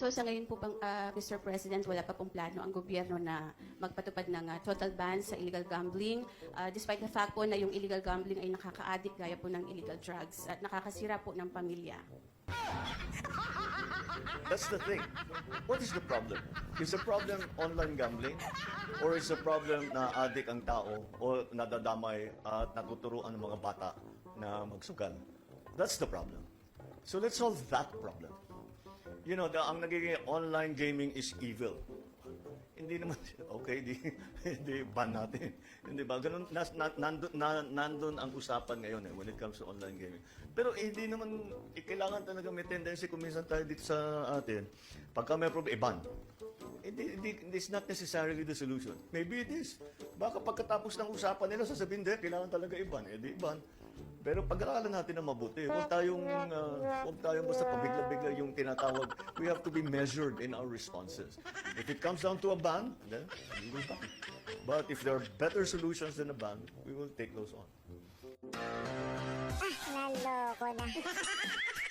So sa ngayon po, bang, ah, Mr. President, wala pa pong plano ang gobyerno na magpatupad ng ah, total ban sa illegal gambling, ah, despite the fact po na yung illegal gambling ay nakaka-addict gaya po ng illegal drugs at nakakasira po ng pamilya. That's the thing. What is the problem? Is the problem online gambling? Or is the problem na adik ang tao o nadadamay at natuturuan ng mga bata na magsugal? That's the problem. So let's solve that problem. You know, the, ang nagiging online gaming is evil. Hindi naman, okay, di, di ban natin. Hindi ba? Ganun, nas, na, nandun, na, nandun ang usapan ngayon eh, when it comes to online gaming. Pero eh, hindi naman, eh, kailangan talaga may tendency kung minsan tayo dito sa atin, pagka may problem, i-ban. Hindi, hindi, it's not necessarily the solution. Maybe it is. Baka pagkatapos ng usapan nila, sasabihin, hindi, kailangan talaga i-ban. Eh, di i-ban. Pero pag-aralan natin na mabuti. Huwag tayong, uh, huwag tayong basta pabigla-bigla yung tinatawag. We have to be measured in our responses. If it comes down to a ban, then we will ban. But if there are better solutions than a ban, we will take those on. Ah, naloko na.